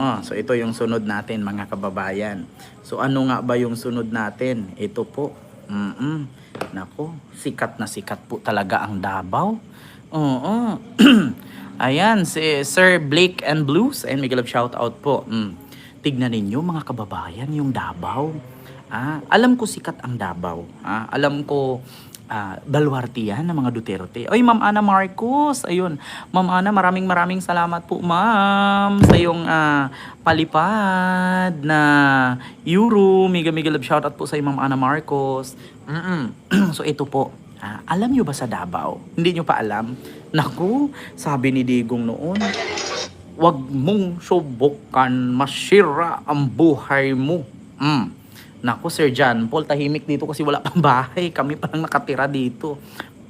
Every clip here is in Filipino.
Oh, so ito yung sunod natin mga kababayan. So ano nga ba yung sunod natin? Ito po. Mm Nako, sikat na sikat po talaga ang Davao. Oo. Ayan, si Sir Blake and Blues. And Miguel shout out po. Mm. Tignan ninyo mga kababayan yung Davao. Ah, alam ko sikat ang Davao. Ah, alam ko ah, baluarte yan ng mga Duterte. Oy, Ma'am Ana Marcos. Ayun. Ma'am Ana, maraming maraming salamat po, Ma'am, sa iyong ah, palipad na euro. Mega mega love shoutout po sa iyo, Ma'am Ana Marcos. Mm-mm. so ito po. ah, alam nyo ba sa Davao? Hindi nyo pa alam? Naku, sabi ni Digong noon, Huwag mong subukan masira ang buhay mo. Mm. Naku, Sir John Paul, tahimik dito kasi wala pang bahay. Kami pa lang nakatira dito.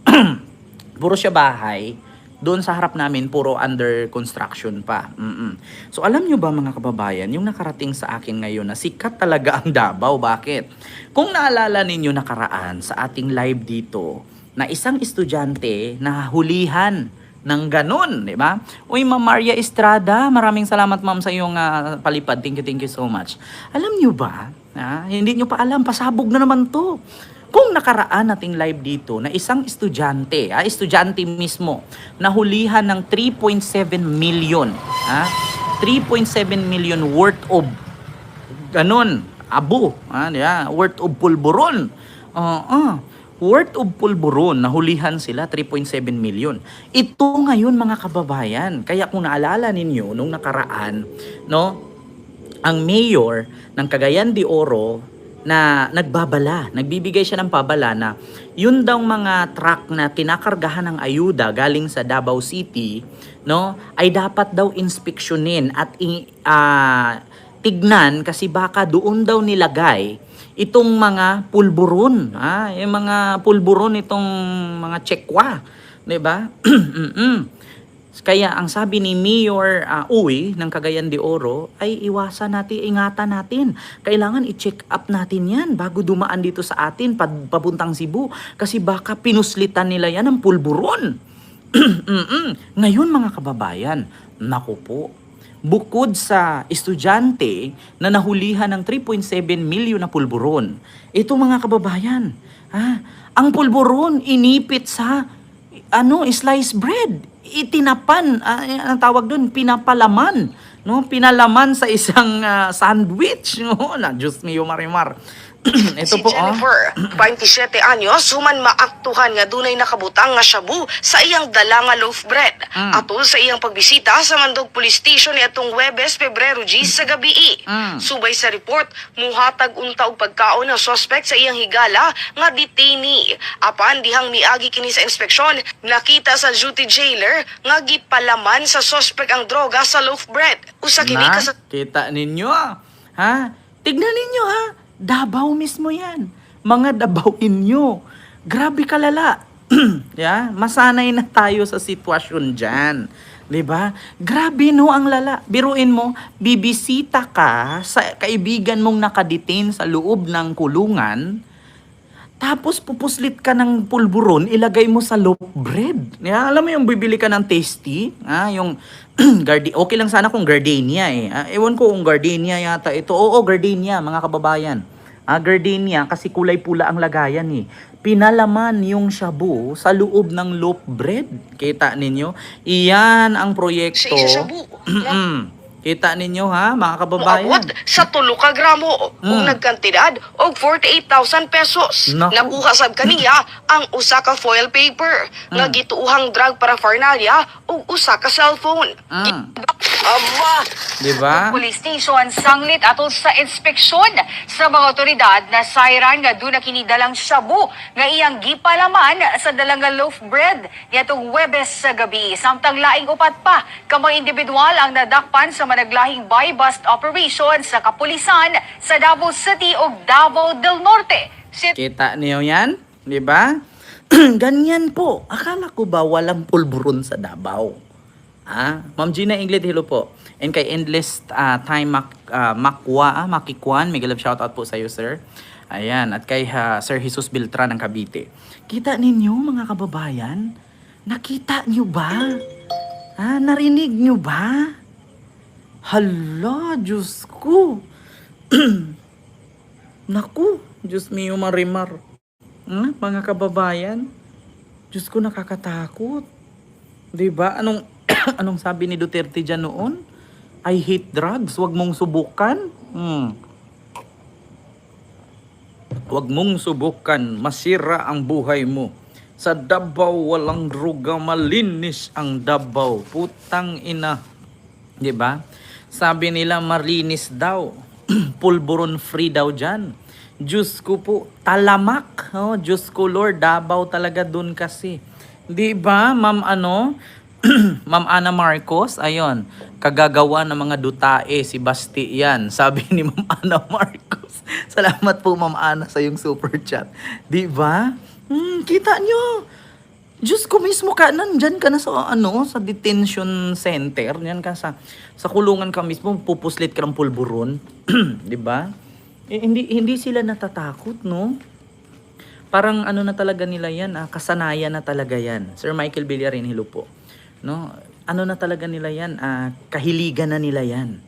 puro siya bahay. Doon sa harap namin, puro under construction pa. Mm-mm. So alam nyo ba mga kababayan, yung nakarating sa akin ngayon na sikat talaga ang Davao. Bakit? Kung naalala ninyo nakaraan sa ating live dito, na isang estudyante na hulihan ng ganun, di ba? Uy, Ma'am Maria Estrada, maraming salamat ma'am sa iyong ah, palipad. Thank you, thank you so much. Alam nyo ba, ah, hindi nyo pa alam, pasabog na naman to. Kung nakaraan nating live dito na isang estudyante, ah, estudyante mismo, nahulihan ng 3.7 million, ah, 3.7 million worth of ganon, abo, ah, yeah, worth of pulburon. Oo, worth of pulburon, nahulihan sila 3.7 million. Ito ngayon mga kababayan, kaya kung naalala ninyo nung nakaraan, no, ang mayor ng Cagayan de Oro na nagbabala, nagbibigay siya ng pabala na yun daw mga truck na kinakargahan ng ayuda galing sa Davao City, no, ay dapat daw inspeksyonin at ah, tignan kasi baka doon daw nilagay itong mga pulburon, ah, yung mga pulburon itong mga tsekwa, 'di ba? Kaya ang sabi ni Mayor uh, Uy ng Cagayan de Oro ay iwasan natin, ingatan natin. Kailangan i-check up natin yan bago dumaan dito sa atin papuntang Cebu. Kasi baka pinuslitan nila yan ng pulburon. Ngayon mga kababayan, naku po, bukod sa estudyante na nahulihan ng 3.7 milyon na pulburon, ito mga kababayan, ha, ang pulburon inipit sa ano, sliced bread. Itinapan, ah, ang tawag doon, pinapalaman. No, pinalaman sa isang ah, sandwich. No, na Diyos mio marimar. Ito si po, oh. Jennifer, 27 anyos, human maaktuhan nga dunay nakabutang nga shabu sa iyang dala nga loaf bread. Mm. Atol sa iyang pagbisita sa Mandog Police Station atong Webes, Pebrero G sa gabi. Mm. Subay sa report, muhatag unta og pagkaon ng suspect sa iyang higala nga detainee. Apan dihang miagi kini sa inspeksyon, nakita sa duty jailer nga gipalaman sa suspect ang droga sa loaf bread. Usa kini ka sa kita ninyo, ha? Tignan ninyo, ha? Dabaw mismo yan. Mga dabawin nyo. Grabe kalala. yeah? Masanay na tayo sa sitwasyon dyan. 'Di ba? Grabe no ang lala. Biruin mo, bibisita ka sa kaibigan mong nakadetain sa loob ng kulungan, tapos pupuslit ka ng pulburon, ilagay mo sa loaf bread. Yeah, alam mo yung bibili ka ng tasty, ah, yung gardi okay lang sana kung gardenia eh. Ah, ewan ko kung gardenia yata ito. Oo, gardenia mga kababayan. Ah, gardenia kasi kulay pula ang lagayan eh. Pinalaman yung shabu sa loob ng loaf bread. Kita ninyo? Iyan ang proyekto. sa shabu. Kita ninyo ha, mga kababayan. Moabot sa tulo ka gramo ug Mm. nagkantidad og 48,000 pesos. Naku. Nakuha sab kaniya ang usa ka foil paper nga Mm. gituuhang drug paraphernalia ug usa ka cellphone. Mm. Aba, Di ba? Police Station sanglit atol sa inspeksyon sa mga otoridad na sayran nga doon na kinidalang shabu nga iyang gipalaman sa dalang nga loaf bread nitong Webes sa gabi. Samtang laing upat pa kamay individual ang nadakpan sa managlahing buy-bust operation sa kapulisan sa Davao City ug Davao del Norte. Si Kita niyo yan? Di ba? Ganyan po. Akala ko ba walang pulburon sa Davao? Ah, Ma'am Gina Ingrid, hello po. And kay Endless ah, Time Mak, ah, Makwa, ah, Makikwan, may galap shoutout po sa iyo, sir. Ayan, at kay ah, Sir Jesus Beltran ng Cavite. Kita ninyo, mga kababayan? Nakita niyo ba? Ah, narinig niyo ba? Hala, Diyos ko. Naku, Diyos mio marimar. Hmm, mga kababayan, Diyos ko nakakatakot. 'Di ba? Anong anong sabi ni Duterte diyan noon? I hate drugs, wag mong subukan. Hmm. Huwag mong subukan, masira ang buhay mo. Sa Davao walang droga, malinis ang Davao. Putang ina. ba? Sabi nila malinis daw. Pulburon free daw diyan. Diyos ko po, talamak. Oh, Diyos ko Lord, Davao talaga dun kasi. 'Di ba, Ma'am ano? Ma'am Ana Marcos, ayon, kagagawa ng mga dutae si Basti yan. Sabi ni Ma'am Ana Marcos. Salamat po Ma'am Ana sa yung super chat. 'Di ba? Hmm, kita nyo. Diyos ko mismo ka, nandyan ka na sa ano, sa detention center, yan ka sa sa kulungan ka mismo, pupuslit ka ng pulburon, 'di ba? Eh, hindi hindi sila natatakot, no? Parang ano na talaga nila yan, ah, kasanayan na talaga yan. Sir Michael Villarin, hello po. No? Ano na talaga nila yan, ah, kahiligan na nila yan.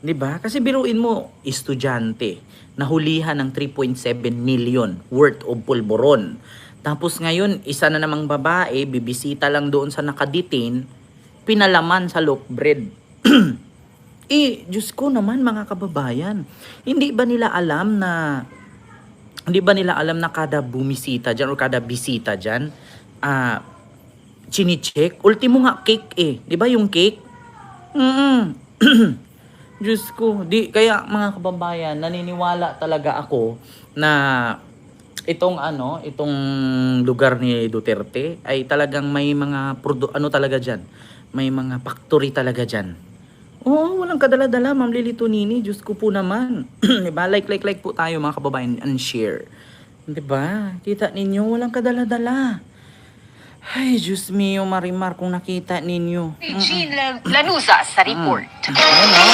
'Di ba? Kasi biruin mo, estudyante, nahulihan ng 3.7 million worth of pulburon. Tapos ngayon, isa na namang babae, bibisita lang doon sa nakadetain, pinalaman sa loaf bread. eh, Diyos ko naman mga kababayan, hindi ba nila alam na hindi ba nila alam na kada bumisita dyan or kada bisita dyan, ah, chinicheck? Ultimo nga cake eh. Di ba yung cake? Mm Diyos ko. Di, kaya mga kababayan, naniniwala talaga ako na itong ano, itong lugar ni Duterte ay talagang may mga produ- ano talaga diyan. May mga factory talaga diyan. Oo, walang kadala-dala, Ma'am Lily Tonini. Diyos ko po naman. 'Di ba? Like, like, like po tayo mga kababayan and share. 'Di ba? Kita ninyo, walang kadala-dala. Ay, Diyos mio, Marimar, kung nakita ninyo. Jean Lan- Lanuza sa report. Ano?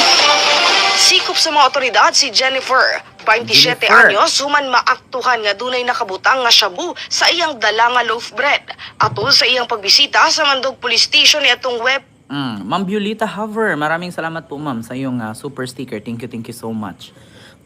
Sikop sa mga otoridad si Jennifer, 27 Jennifer. anyos, human maaktuhan nga dunay nakabutang nga shabu sa iyang dala nga loaf bread. Atol sa iyang pagbisita sa Mandog Police Station ni atong web Mm, Ma'am Violeta Hover, maraming salamat po ma'am sa iyong ah, super sticker. Thank you, thank you so much.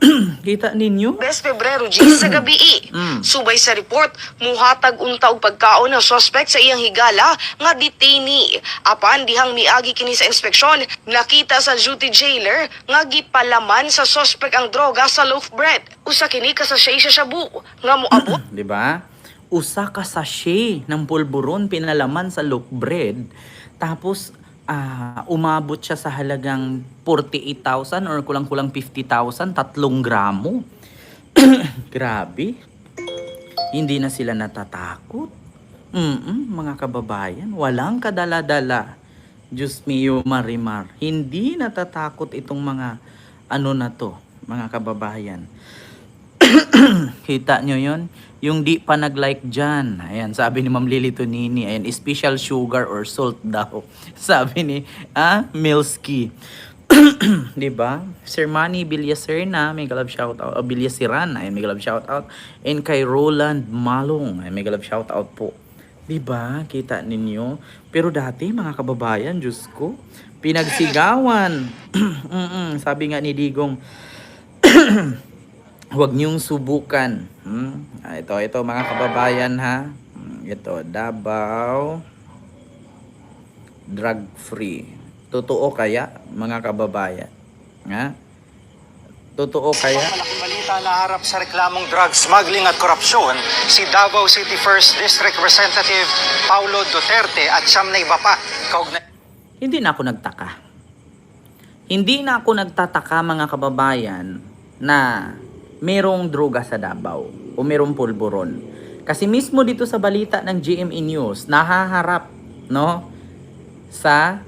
Kita ninyo? Bes Pebrero G sa gabi. Mm. Subay sa report, muhatag unta og pagkaon ng suspect sa iyang higala nga detainee. Apan dihang miagi kini sa inspeksyon, nakita sa duty jailer nga gipalaman sa suspect ang droga sa loaf bread. Usa kini ka sa siya sa shabu nga moabot 'Di ba? Usa ka sachet ng pulburon pinalaman sa loaf bread. Tapos ah, umabot siya sa halagang 48,000 or kulang-kulang 50,000, tatlong gramo. Grabe. Hindi na sila natatakot. Mm mga kababayan, walang kadala-dala. Diyos mio marimar. Hindi natatakot itong mga ano na to, mga kababayan. Kita nyo yon Yung di pa nag-like dyan. Ayan, sabi ni Ma'am Lily Tonini. Ayan, special sugar or salt daw. Sabi ni, ah, Milski. di ba? Sir Manny Villaserna, may galab shout out. Uh, Villasiran, ay may galab shout out. And kay Roland Malong, ay may galab shout out po. Di ba? Kita ninyo. Pero dati, mga kababayan, Diyos ko, pinagsigawan. Mm-mm, sabi nga ni Digong, huwag niyong subukan. Hmm? Ah, Ito, ito mga kababayan ha. Hmm, Ito, Davao drug free. Totoo kaya mga kababayan? Ha? Totoo kaya? Malaking balita na harap sa reklamong drug smuggling at korupsyon si Davao City 1st District Representative Paulo Duterte at siyam na iba pa. Kaugnay Hindi na ako nagtaka. Hindi na ako nagtataka mga kababayan na merong droga sa Davao o merong pulburon. Kasi mismo dito sa balita ng GMA News, nahaharap no sa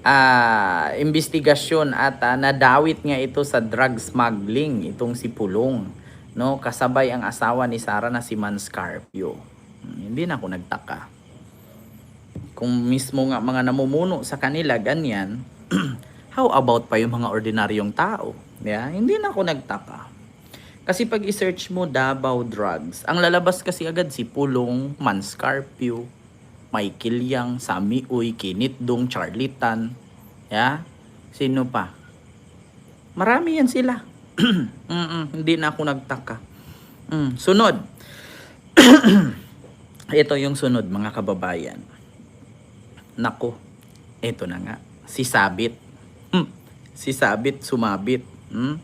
ah, investigasyon at ah, nadawit nga ito sa drug smuggling itong si Pulong no kasabay ang asawa ni Sara na si Man Scarpio. Hmm, Hindi na ako nagtaka kung mismo nga mga namumuno sa kanila ganyan, how about pa yung mga ordinaryong tao? Yeah? Hindi na ako nagtaka. Kasi pag i-search mo Davao Drugs, ang lalabas kasi agad si Pulong, Manscarpio, Michael Yang, Sami Uy, Kinit Dong, Charlie Tan. Yeah? Sino pa? Marami yan sila. Mm-mm, hindi na ako nagtaka. Mm, sunod. ito yung sunod mga kababayan. Nako, ito na nga. Si Sabit. Hmm, Si Sabit sumabit. Hmm?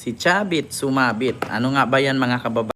Si Chabit sumabit. Ano nga ba yan mga kababayan?